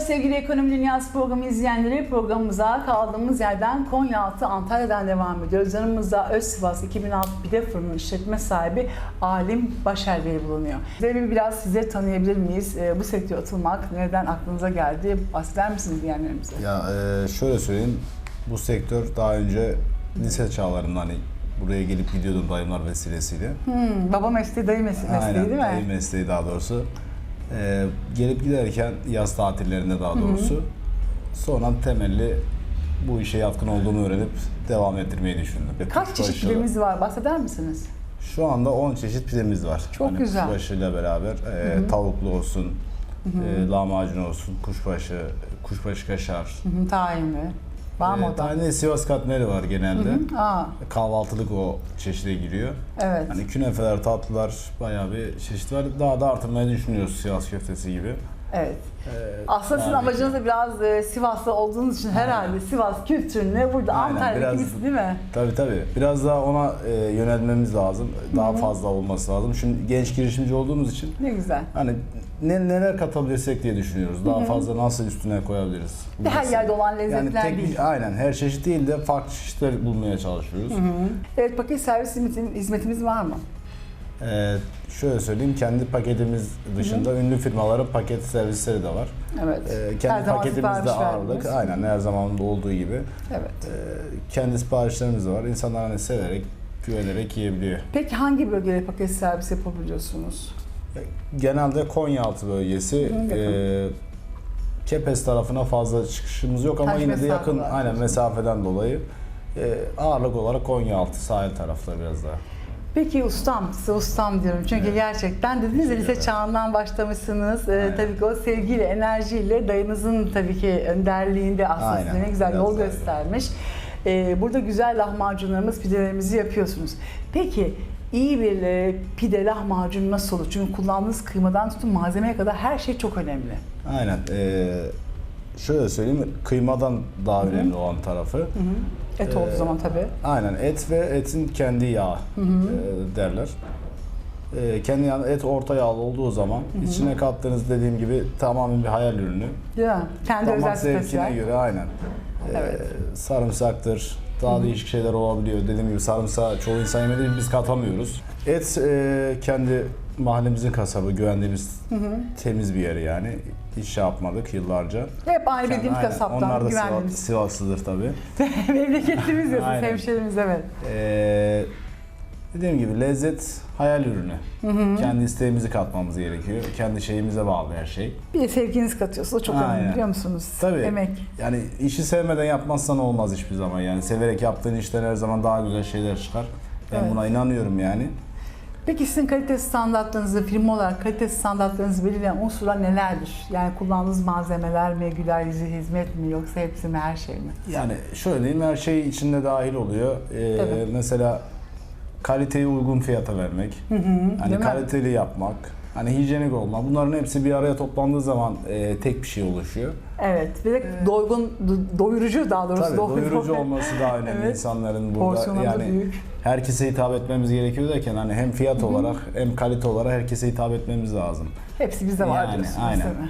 sevgili Ekonomi Dünyası programı izleyenleri. Programımıza kaldığımız yerden Konyaaltı Antalya'dan devam ediyoruz. Yanımızda Özsivas 2006 Pide Fırını işletme sahibi Alim Başer Bey bulunuyor. Bir biraz sizleri tanıyabilir miyiz? Ee, bu sektöre atılmak neden aklınıza geldi? Bahseder misiniz diyenlerimize? Ya e, şöyle söyleyeyim, bu sektör daha önce lise çağlarında hani buraya gelip gidiyordum dayımlar vesilesiyle. Hmm, baba mesleği, dayı mes- mesleği değil mi? dayı mesleği daha doğrusu. E, gelip giderken yaz tatillerinde daha doğrusu. Sonra temelli bu işe yatkın olduğumu öğrenip devam ettirmeyi düşündüm. Kaç çeşit Kuşbaşı- pidemiz var? Bahseder misiniz? Şu anda 10 çeşit pidemiz var. Çok güzel. Kuşbaşıyla beraber e, tavuklu olsun, e, lahmacun olsun, kuşbaşı, kuşbaşı kaşar. Hı hı. Var mı E, o da? tane Sivas katmeri var genelde. Aa, Kahvaltılık o çeşide giriyor. evet. Hani künefeler, tatlılar bayağı bir çeşit var. Daha da artırmayı düşünüyoruz Sivas köftesi gibi. Evet. Ee, Aslında sizin amacınız da biraz e, Sivaslı olduğunuz için herhalde Sivas kültürüne burada Aynen, Antalya'daki biraz- birisi değil mi? Tabii tabii. Biraz daha ona e, yönelmemiz lazım. Daha fazla olması lazım. Şimdi genç girişimci olduğumuz için Ne güzel. hani ne, neler katabilirsek diye düşünüyoruz. Daha fazla nasıl üstüne koyabiliriz? Ve her yerde olan yani lezzetler tek değil. bir, aynen her çeşit değil de farklı çeşitler bulmaya çalışıyoruz. Evet paket servis hizmetin- hizmetimiz var mı? Ee, şöyle söyleyeyim kendi paketimiz dışında ünlü firmaların paket servisleri de var. Evet. Ee, Her kendi zaman paketimizde ağırlık. verdiniz. Aynen her zaman olduğu gibi. Evet. Ee, kendi siparişlerimiz de var. İnsanlar hani severek, güvenerek yiyebiliyor. Peki hangi bölgede paket servis yapabiliyorsunuz? Genelde Konyaaltı bölgesi. yakın. e, Kepez tarafına fazla çıkışımız yok ama Kaç yine de yakın aynen mesafeden dolayı e, ağırlık olarak Konyaaltı sahil tarafları biraz daha. Peki ustam, size ustam diyorum çünkü Evet. gerçekten dediniz ya lise çağından başlamışsınız. Ee, Aynen. tabii ki o sevgiyle, enerjiyle dayınızın tabii ki önderliğinde aslında Aynen. size ne güzel Biraz yol öyle. göstermiş. Ee, burada güzel lahmacunlarımız, pidelerimizi yapıyorsunuz. Peki iyi bir e, pide lahmacun nasıl olur? Çünkü kullandığınız kıymadan tutun malzemeye kadar her şey çok önemli. Aynen. e, şöyle söyleyeyim kıymadan daha önemli olan tarafı. Et olduğu Ee, zaman tabii. Aynen et ve etin kendi yağı e, derler. E, kendi yağı, et orta yağlı olduğu zaman içine kattığınız dediğim gibi tamamen bir hayal ürünü. Mi? Kendi özel Damak zevkine spesiyel. göre aynen. E, Evet. sarımsaktır, daha değişik şeyler olabiliyor. Dediğim gibi sarımsağı çoğu insan yemediği biz katamıyoruz. Et e, kendi mahallemizin kasabı, güvendiğimiz temiz bir yeri yani. Hiç şey yapmadık yıllarca. Hep aynı Yani bildiğimiz aynen. kasaptan Onlar da Sivas. Sivaslıdır tabii. Memleketlimiz diyorsunuz, Aynen. hemşerimiz evet. Ee, dediğim gibi lezzet hayal ürünü. Kendi isteğimizi katmamız gerekiyor. Kendi şeyimize bağlı her şey. Bir de sevginiz katıyorsunuz. O çok önemli Aynen. biliyor musunuz? Tabii. Emek. Yani işi sevmeden yapmazsan olmaz hiçbir zaman. Yani severek yaptığın işten her zaman daha güzel şeyler çıkar. Ben Evet. buna inanıyorum yani. Peki sizin kalite standartlarınızı, firma olarak kalite standartlarınızı belirleyen unsurlar nelerdir? Yani kullandığınız malzemeler mi, güler yüzü hizmet mi yoksa hepsi mi, her şey mi? Yani şöyle diyeyim her şey içinde dahil oluyor. Ee, Tabii. mesela kaliteyi uygun fiyata vermek. Değil Hani mi? kaliteli yapmak. Hani hijyenik olmak. Bunların hepsi bir araya toplandığı zaman e, tek bir şey oluşuyor. Evet. Bir de doygun, do- doyurucu daha doğrusu. Tabii doyurucu doyurucu olması daha önemli Evet. insanların burada. Yani büyük. herkese hitap etmemiz gerekiyor derken hani hem fiyat olarak hem kalite olarak herkese hitap etmemiz lazım. Hepsi bizde var Yani, diyorsunuz aynen. değil mi?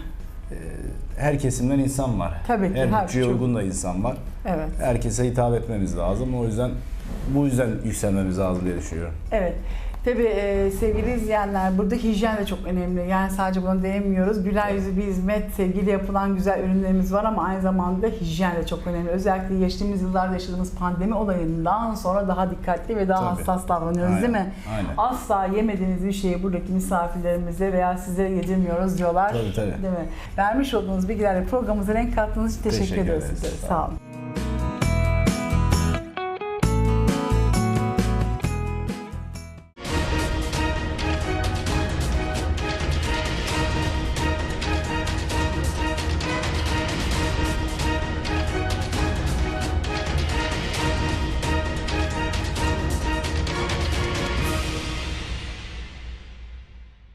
Her kesimden insan var. Tabii ki, Her her bütçeye uygun da insan var. Evet. Herkese hitap etmemiz lazım. O yüzden bu yüzden yükselmemiz lazım diye düşünüyorum. Evet. Tabii e, sevgili izleyenler burada hijyen de çok önemli. Yani sadece buna değinmiyoruz. Güler yüzü bir hizmet, sevgiyle yapılan güzel ürünlerimiz var ama aynı zamanda hijyen de çok önemli. Özellikle geçtiğimiz yıllarda yaşadığımız pandemi olayından sonra daha dikkatli ve daha Tabii. hassas davranıyoruz Aynen, değil mi? aynen. Asla yemediğiniz bir şeyi buradaki misafirlerimize veya sizlere yedirmiyoruz diyorlar. Tabii, tabii. Değil mi? Vermiş olduğunuz bilgilerle programımıza renk kattığınız için teşekkür, Teşekkür ederiz. Sağ olun.